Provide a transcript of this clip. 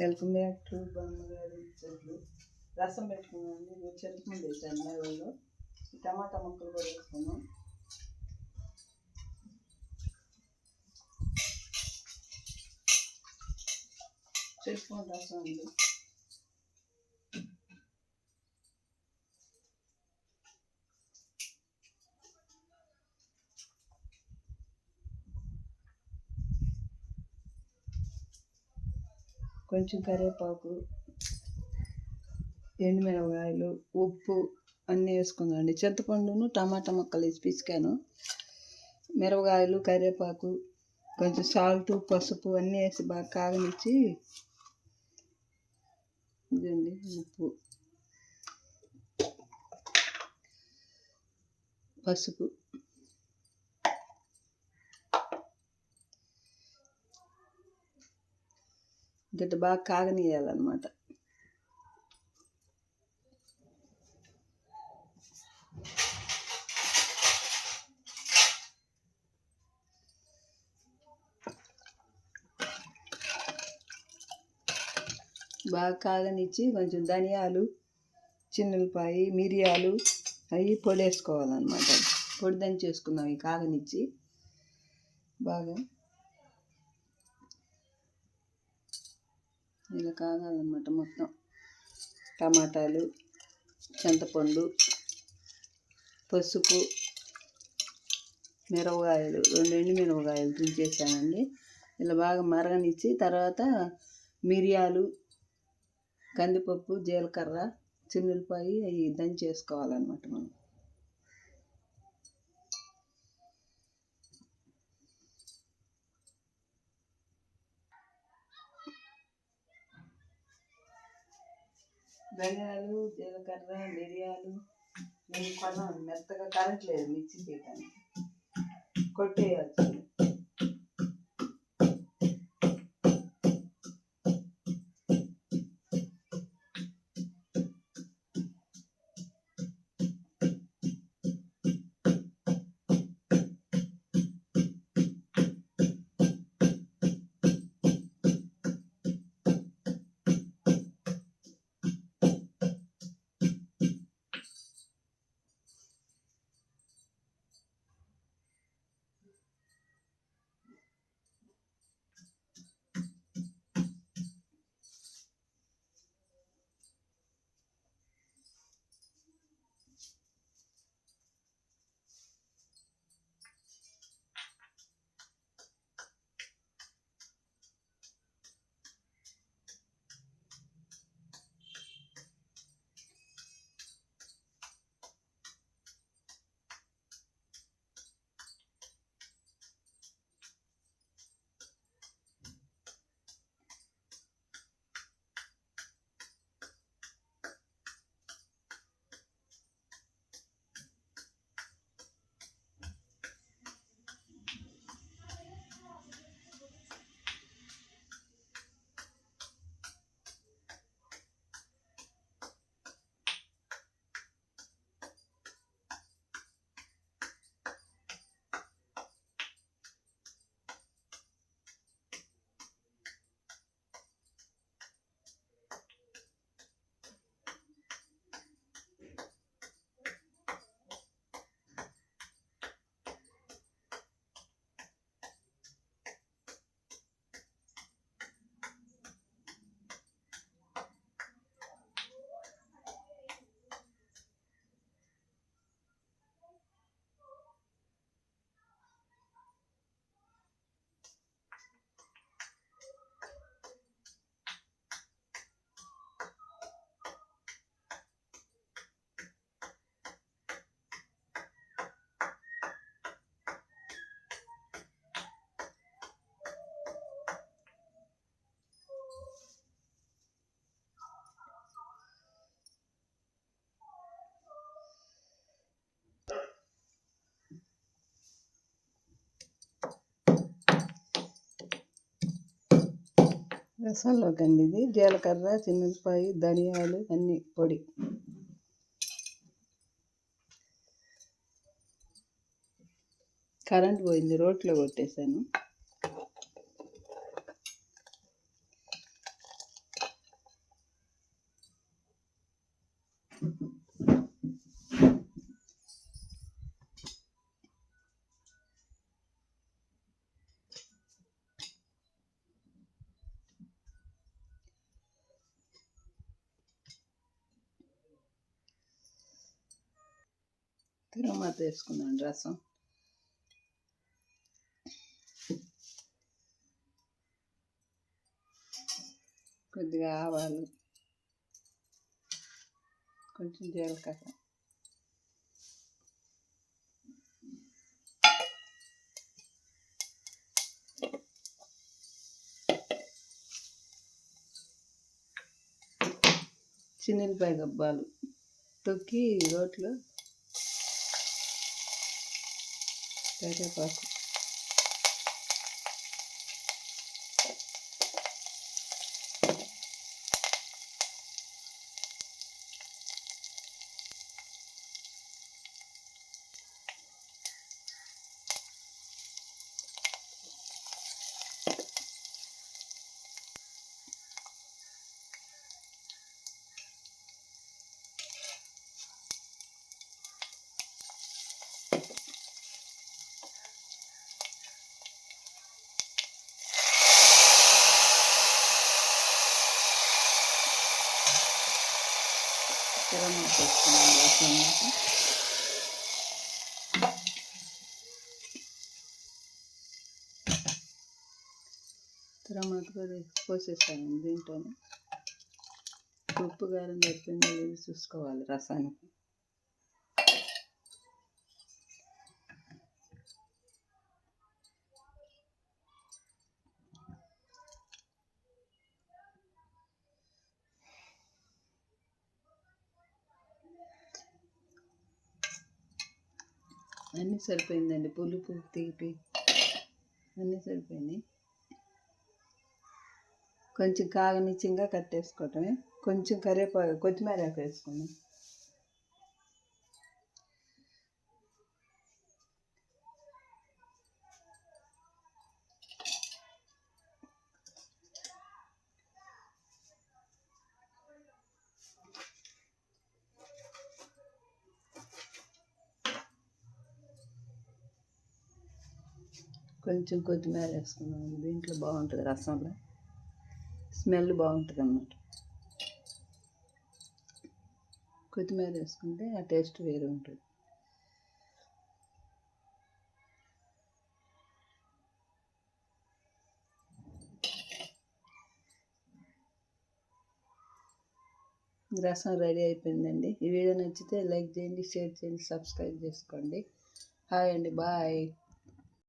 Welcome back to బామ్మగారి చెట్లు. రసం పెట్టుకున్నాను ఇది చింతపండు వేసాను నెలలో టమాటా ముక్కలు కూడా వేసుకున్నాం చింతపండు రసం అండి కొంచెం కరివేపాకు ఎండుమిరపకాయలు ఉప్పు అన్నీ వేసుకుందండి చింతపండును టమాటా ముక్కలు వేసి పిసికాను. మిరపకాయలు కరివేపాకు కొంచెం సాల్ట్ పసుపు అన్నీ వేసి బాగా కాగనిచ్చి ఇదండి ఉప్పు. పసుపు. ఇంకటి బాగా కాగనీయాలన్నమాట బాగా కాగనిచ్చి కొంచెం ధనియాలు చిన్నులపాయి మిరియాలు అవి పొడి వేసుకోవాలన్నమాట పొడి దంచేసుకున్నాం ఈ కాగనిచ్చి. బాగా ఇలా కాగాలన్నమాట మొత్తం. టమాటాలు చింతపండు పసుపు మిరపకాయలు రెండు ఎండు మిరపకాయలు తుంచేసానండి. ఇలా బాగా మరగనిచ్చి తర్వాత మిరియాలు కందిపప్పు జీలకర్ర చిన్నులపాయి అవి దంచేసుకోవాలన్నమాట మనం. ధనియాలు జీలకర్ర మిరియాలు మీ కొన్నాను మెత్తగా కరెంట్ లేదు మిక్సీ చేయడానికి కొట్టేయచ్చు. రసంలోకి అండి ఇది. జీలకర్ర చిన్నపాయి ధనియాలు అన్ని పొడి. కరెంట్ పోయింది రోట్లో కొట్టేశాను. తిరుమాత వేసుకున్నాను రసం. కొద్దిగా ఆవాలు కొంచెం జీలకర్ర. చిన్నిపాయ గబ్బాలు తొక్కి రోట్లో కరివేపాకు తిరమాకు వేసుకున్నాను రసం అన్నమాట తిరమాకు కూడా దీంట్లోనే ఉప్పు కారం తప్పిందో లేదో చూసుకోవాలి రసానికి. అన్నీ సరిపోయిందండి. పులుపు తీపి అన్నీ సరిపోయినాయి కొంచెం కాగనిచ్చింగా కట్టేసుకోవటమే కొంచెం కరివేపాకు కొత్తిమీర ఆకు వేసుకున్నాం కొంచెం కొత్తిమీర వేసుకున్నాం దీంట్లో బాగుంటుంది రసంలో. స్మెల్ బాగుంటుంది అన్నమాట. కొత్తిమీర వేసుకుంటే ఆ టేస్ట్ వేరే ఉంటుంది. రసం రెడీ అయిపోయిందండి. ఈ వీడియో నచ్చితే లైక్ చేయండి షేర్ చేయండి సబ్స్క్రైబ్ చేసుకోండి. హాయ్ అండి బాయ్.